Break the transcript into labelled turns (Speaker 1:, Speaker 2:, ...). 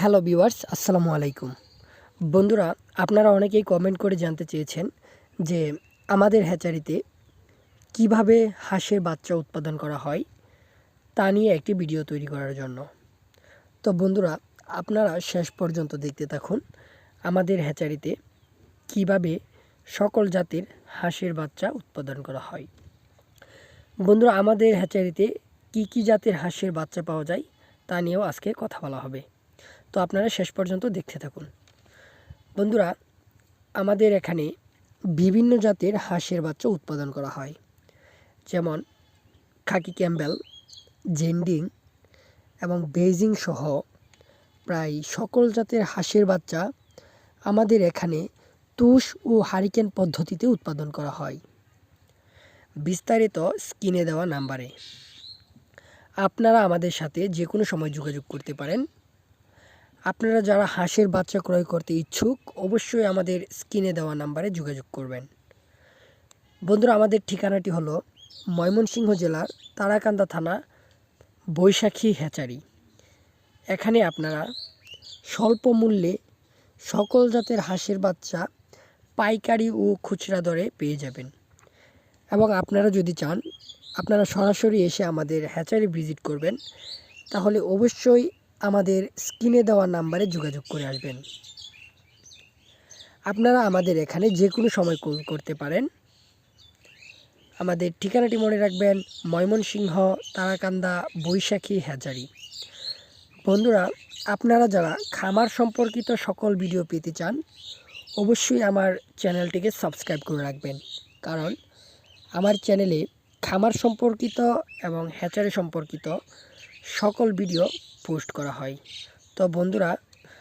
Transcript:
Speaker 1: Hello viewers, আসসালামু আলাইকুম। বন্ধুরা, আপনারা অনেকেই কমেন্ট করে জানতে চেয়েছেন যে আমাদের হ্যাচারিতে কীভাবে হাঁসের বাচ্চা উৎপাদন করা হয় তা নিয়ে একটি ভিডিও তৈরি করার জন্য। তো বন্ধুরা, আপনারা শেষ পর্যন্ত দেখতে থাকুন আমাদের হ্যাচারিতে কীভাবে সকল জাতের হাঁসের বাচ্চা উৎপাদন করা হয়। বন্ধুরা, আমাদের হ্যাচারিতে কি কি জাতের হাঁসের বাচ্চা পাওয়া যায় তা নিয়েও আজকে কথা বলা হবে। তো আপনারা শেষ পর্যন্ত দেখতে থাকুন। বন্ধুরা, আমাদের এখানে বিভিন্ন জাতের হাঁসের বাচ্চা উৎপাদন করা হয়। যেমন খাকি ক্যাম্বেল, জেন্ডিং এবং বেইজিং সহ প্রায় সকল জাতের হাঁসের বাচ্চা আমাদের এখানে তুষ ও হারিকেন পদ্ধতিতে উৎপাদন করা হয়। বিস্তারিত স্ক্রিনে দেওয়া নাম্বারে। আপনারা আমাদের সাথে যে কোনো সময় যোগাযোগ করতে পারেন। আপনারা যারা হাঁসের বাচ্চা ক্রয় করতে ইচ্ছুক, অবশ্যই আমাদের স্ক্রিনে দেওয়া নাম্বারে যোগাযোগ করবেন। বন্ধুরা, আমাদের ঠিকানাটি হলো ময়মনসিংহ জেলার তারাকান্দা থানা, বৈশাখী হ্যাচারি। এখানে আপনারা স্বল্প মূল্যে সকল জাতের হাঁসের বাচ্চা পাইকারি ও খুচরা দরে পেয়ে যাবেন। এবং আপনারা যদি চান, আপনারা সরাসরি এসে আমাদের হ্যাচারি ভিজিট করবেন, তাহলে অবশ্যই আমাদের স্ক্রিনে দেওয়া নাম্বারে যোগাযোগ করে আসবেন। আপনারা আমাদের এখানে যে কোনো সময় কল করতে পারেন। আমাদের ঠিকানাটি মনে রাখবেন, ময়মনসিংহ, তারাকান্দা, বৈশাখী হ্যাচারি বন্ধুরা, আপনারা যারা খামার সম্পর্কিত সকল ভিডিও পেতে চান, অবশ্যই আমার চ্যানেলটিকে সাবস্ক্রাইব করে রাখবেন। কারণ আমার চ্যানেলে খামার সম্পর্কিত এবং হ্যাচারি সম্পর্কিত সকল ভিডিও পোস্ট করা হয়। তো বন্ধুরা